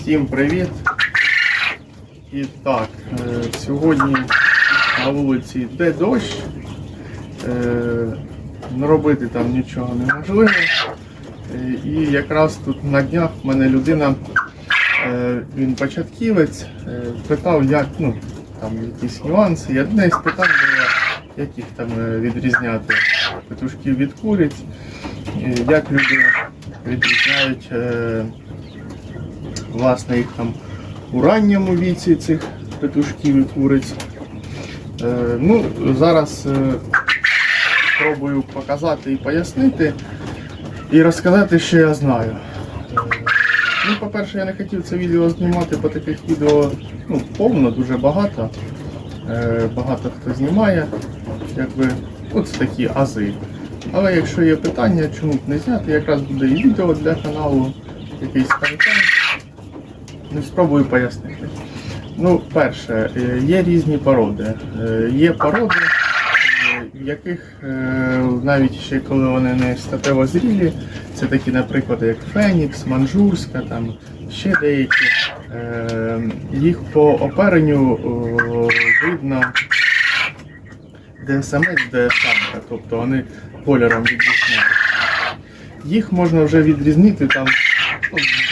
Всім привіт! І так, е, сьогодні на вулиці йде дощ. Е, робити там нічого неможливо. Е, І якраз тут на днях в мене людина, він початківець, питав, як ну, там якісь нюанси. І одне із питань було, як їх там відрізняти петушків від куриць, як люди відрізняють власне їх там у ранньому віці цих петушків і куриць. Е, ну, зараз е, спробую показати і пояснити, і розказати, що я знаю. Е, ну, по-перше, я не хотів це відео знімати, бо таких відео ну, повно, дуже багато. Багато хто знімає. Якби, ну, такі ази. Але якщо є питання, чому б не зняти, якраз буде і відео для каналу, якийсь контент. Ну, спробую пояснити. Ну, перше, е, є різні породи. Е, Є породи, е, яких навіть ще коли вони не статево зрілі, це такі, наприклад, як Фенікс, Манжурська, там ще деякі. Їх по оперенню видно, де самець, де самка, тобто вони кольором відрізняють. Їх можна вже відрізнити там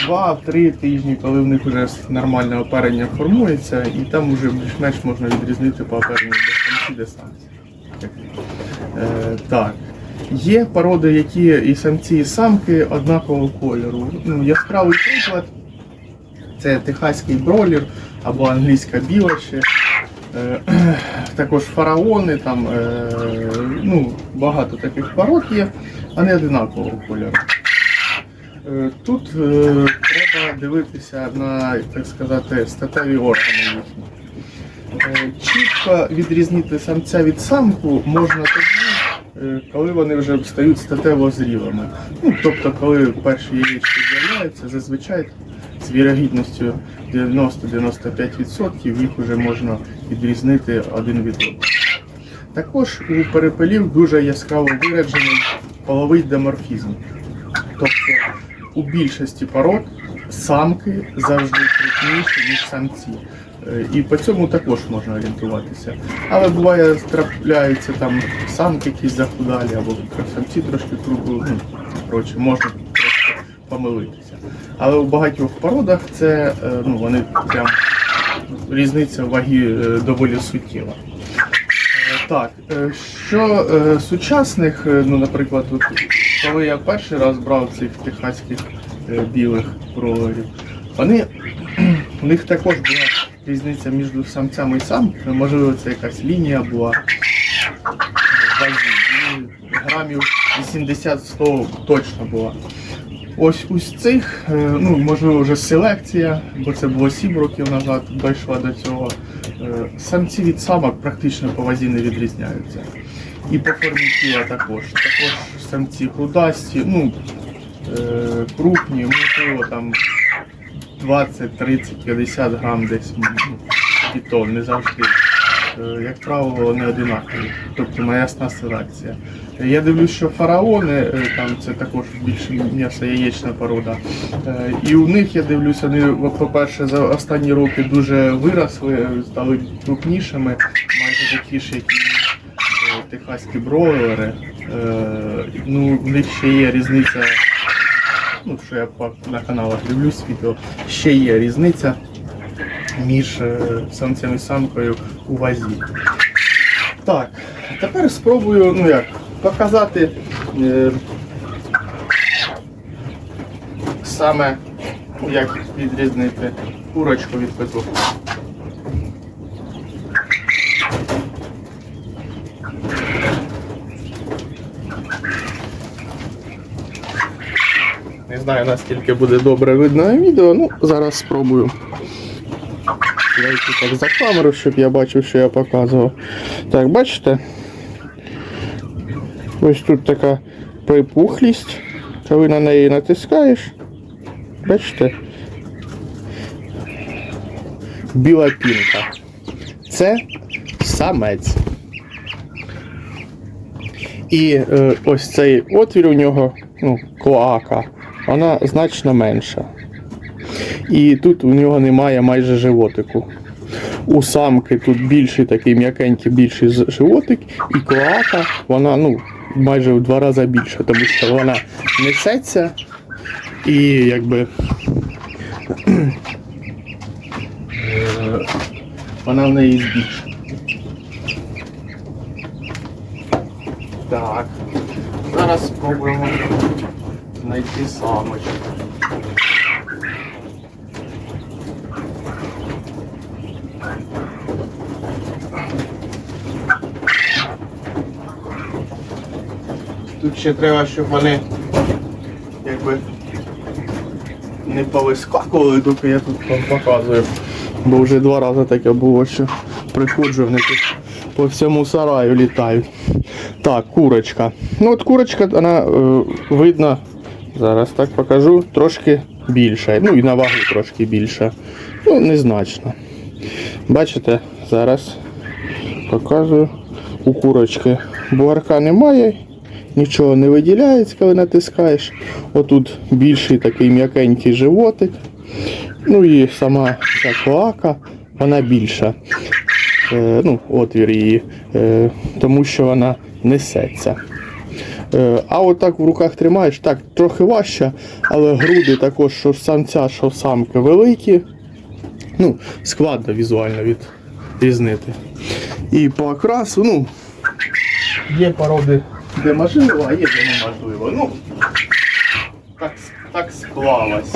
2-3 тижні, коли в них вже нормальне оперення формується, і там вже більш-менш можна відрізнити по оперенню де самці, де самці. Е, так. Є породи, які і самці, і самки однакового кольору. Ну, яскравий приклад це техаський бролер або англійська біла. Е, також фараони, там е, ну, багато таких пород є, вони одинакового кольору. Е, Тут е, треба дивитися на, так сказати, статеві органи їхні. Е, Чітко відрізнити самця від самку можна тоді, коли вони вже стають статево зрілими. Ну, тобто, коли перші яєчки з'являються, зазвичай з вірогідністю 90-95% їх вже можна відрізнити один від одного. Також у перепелів дуже яскраво виражений половий деморфізм. Тобто у більшості пород самки завжди крупніші, ніж самці. Е, І по цьому також можна орієнтуватися. Але буває, трапляються там самки якісь захудалі, або самці трошки круглі, ну, коротше, можна трошки помилитися. Але у багатьох породах це е, ну, вони прям різниця ваги е, доволі суттєва. Так, е, що е, сучасних, е, ну, наприклад, от, коли я перший раз брав цих техаських білих бролерів, вони у них також була різниця між самцями і самками. Можливо, це якась лінія була грамів 80-100 точно була. Ось ось цих, е, ну можливо, вже селекція, бо це було 7 років назад, дійшла до цього. Е, Самці від самок практично по вазі не відрізняються. І по формі тіла також. Також самці худасті, ну, е, крупні, можливо, там 20, 30, 50 грам десь ну, і то не завжди. Як правило, вони одинакові, тобто м'ясна селекція. Я дивлюсь, що фараони, е, там це також більше м'ясо яєчна порода. Е, І у них я дивлюсь, вони, по-перше, за останні роки дуже виросли, е, стали крупнішими, майже такі ж, як е, техаські бройлери. Е, Ну, в них ще є різниця, ну, що я на каналах дивлюсь відео, ще є різниця між е, самцем і самкою у вазі. Так, тепер спробую ну як, показати е, саме, як відрізнити курочку від петуха. Не знаю наскільки буде добре видно на відео, ну зараз спробую. Дайте так за камеру, щоб я бачив, що я показував. Так, бачите? Ось тут така припухлість. Коли на неї натискаєш, бачите? Біла пінка. Це самець. І е, ось цей отвір у нього, ну, клоака, вона значно менша. І тут у нього немає майже животику. У самки тут більший такий м'якенький, більший животик, і клоака, вона ну, майже в два рази більше, тому що вона несеться і якби. е, Вона в неї збільша. Так. Зараз спробуємо знайти самочку. Тут ще треба, щоб вони якби не повискакували, доки я тут вам показую. Бо вже два рази таке було, що приходжу, вони тут по всьому сараю літають. Так, курочка. Ну от курочка, вона е, видно, зараз так покажу, трошки більша. Ну і на вагу трошки більша. Ну, незначно. Бачите, зараз показую у курочки. Бугарка немає, нічого не виділяється, коли натискаєш. Отут більший такий м'якенький животик. Ну і сама ця клоака, вона більша. Е, ну, отвір її, е, тому що вона несеться. Е, а отак в руках тримаєш, так, трохи важче, але груди також, що самця, що самки великі. Ну, складно візуально відрізнити. І по окрасу, ну, є породи, де можливо, а є неможливо. Ну, так, так склалось.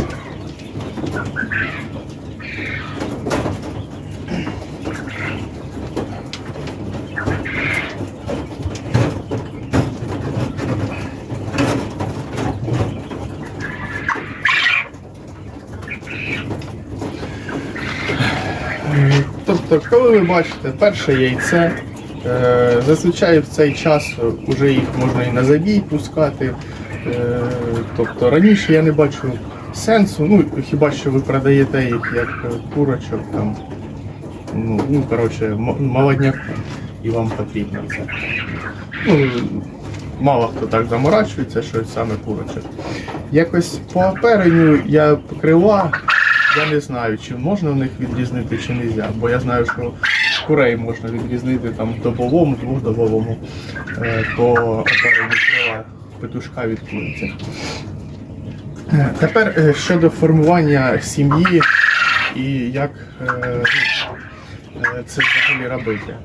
Тобто, коли ви бачите перше яйце, зазвичай в цей час вже їх можна і на забій пускати. Е, Тобто раніше я не бачу сенсу, ну хіба що ви продаєте їх як е, курочок там. Ну, ну коротше, м- молодняку і вам потрібно це. Ну, мало хто так заморачується, що саме курочок. Якось по оперенню я крила, я не знаю, чи можна в них відрізнити, чи не можна. Бо я знаю, що курей можна відрізнити там добовому, двохдобовому по оперенню крила петушка від куриці. Е, Тепер е, щодо формування сім'ї і як е, це взагалі робити.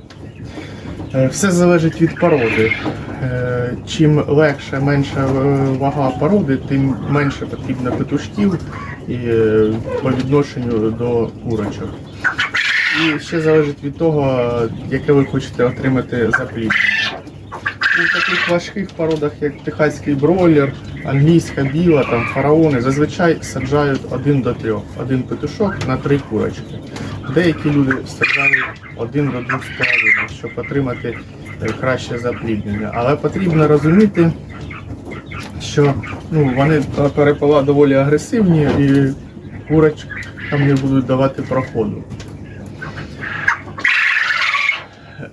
Все залежить від породи. Чим легше, менша вага породи, тим менше потрібно петушків по відношенню до курочок. І ще залежить від того, яке ви хочете отримати запліднення. У таких важких породах, як техаський бройлер, англійська біла, там фараони, зазвичай саджають один до трьох, один петушок на три курочки. Деякі люди саджають один до двох з щоб отримати е, краще запліднення. Але потрібно розуміти, що ну, вони перепила доволі агресивні і курочкам не будуть давати проходу.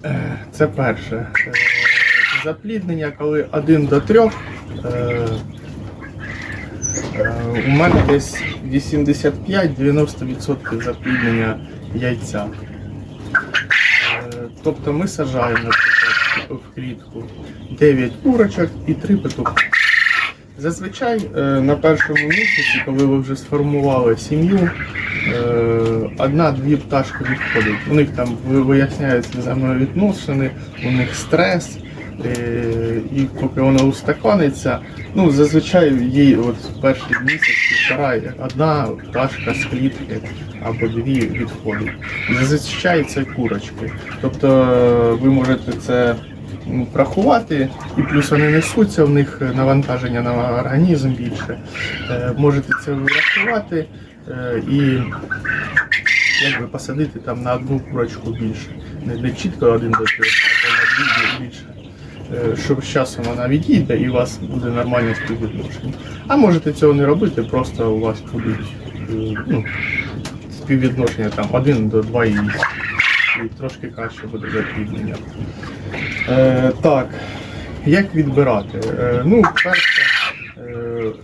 Е, Це перше. Е, Запліднення, коли один до трьох. е, е, У мене десь 85-90% запліднення яйця. Тобто ми сажаємо в клітку 9 курочок і 3 петуха. Зазвичай на першому місяці, коли ви вже сформували сім'ю, одна-дві пташки відходять. У них там виясняються взаємовідносини, у них стрес. е, І поки вона устаканиться, ну зазвичай їй от перший місяць півтора одна пташка з клітки або дві відходить. Зазвичай це курочки. Тобто е, ви можете це м, врахувати, і плюс вони несуться, в них навантаження на організм більше. Е, Можете це врахувати е, і якби посадити там на одну курочку більше. Не, чітко один до трьох, а на дві більше. Е, Щоб з часом вона відійде і у вас буде нормальне співвідношення. А можете цього не робити, просто у вас будуть е, ну, співвідношення там 1 до 2 і, трошки краще буде запліднення. Е, так, як відбирати? Е, ну, перше, е,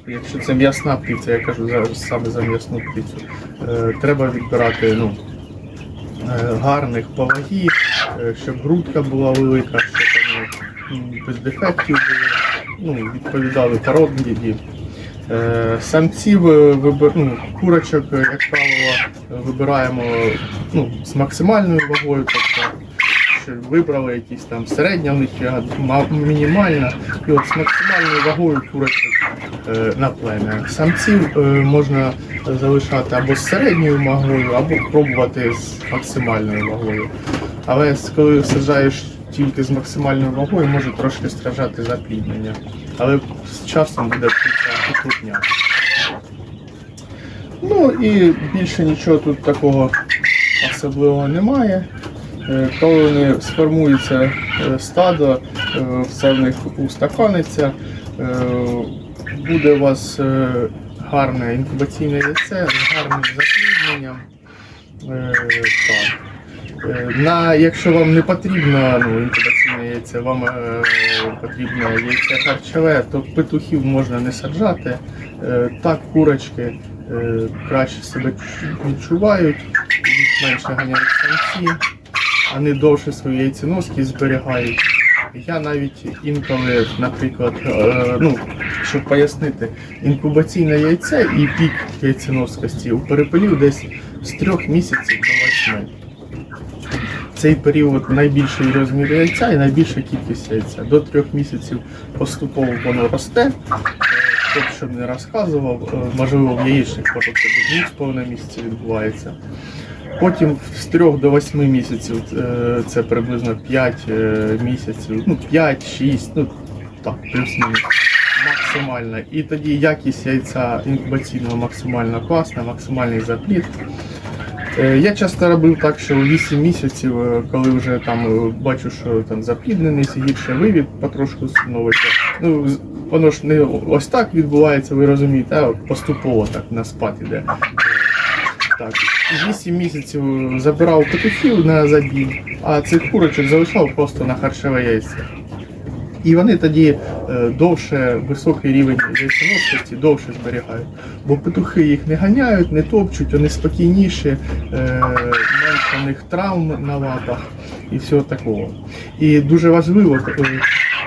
якщо це м'ясна птиця, я кажу зараз саме за м'ясну птицю, е, треба відбирати ну, е, гарних повагів, е, щоб грудка була велика, щоб вони м, без дефектів були, ну, відповідали породі. Е, Самців ну, курочок, як правило, вибираємо ну, з максимальною вагою, тобто вибрали якісь там середня ма- мінімальна, і от з максимальною вагою курочок е, на плем'я. Самців е, можна залишати або з середньою вагою, або пробувати з максимальною вагою. Але коли саджаєш тільки з максимальною вагою, може трошки страждати запліднення. Але з часом буде птиця. Ну і більше нічого тут такого особливого немає. Е, Коли вони сформується е, стадо, е, все в них устаканиться, буде у вас гарне інкубаційне яйце з гарним. Е, На, якщо вам не потрібно ну, інкубаційне яйце, вам е, потрібне яйце харчове, то петухів можна не саджати. Е, так, курочки е, краще себе відчувають, менше ганяють самці, вони довше свої яйценоски зберігають. Я навіть інколи, наприклад, е, ну, щоб пояснити, інкубаційне яйце і пік яйценоскості у перепелів десь з трьох місяців до восьми цей період найбільший розмір яйця і найбільша кількість яйця. До трьох місяців поступово воно росте. Е, Хто б щоб не розказував, е, можливо, в яєчних двох з половиною місяців відбувається. Потім з 3 до 8 місяців е, це приблизно 5 е, місяців, ну 5-6, ну так, плюс-мінус. Максимальна. І тоді якість яйця інкубаційного максимально класна, максимальний запліт. Е, Я часто робив так, що у 8 місяців, коли вже там бачу, що там заплідненість, гірше вивід потрошку становиться. Ну, воно ж не ось так відбувається, ви розумієте, а поступово так на спад іде. Так, 8 місяців забирав петухів на забій, а цих курочок залишав просто на харчове яйце. І вони тоді е, довше високий рівень яйценоскості довше зберігають. Бо петухи їх не ганяють, не топчуть, вони спокійніші, е, менше в них травм на лапах і всього такого. І дуже важливо,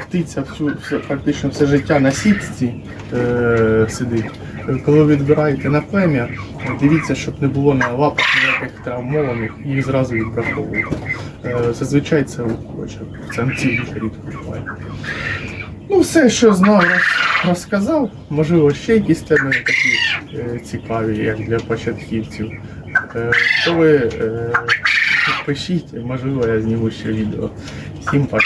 птиця всю, все, практично все життя на сітці е, сидить. Коли ви відбираєте на плем'я, дивіться, щоб не було на лапах ніяких травмованих, їх зразу відбраковуєте. Е, Зазвичай це у курочок. Самці дуже рідко буває. Ну, все, що знав, роз- розказав. Можливо, ще якісь теми такі е, цікаві, як для початківців. Е, то ви пишіть, можливо, я зніму ще відео. Всім пока.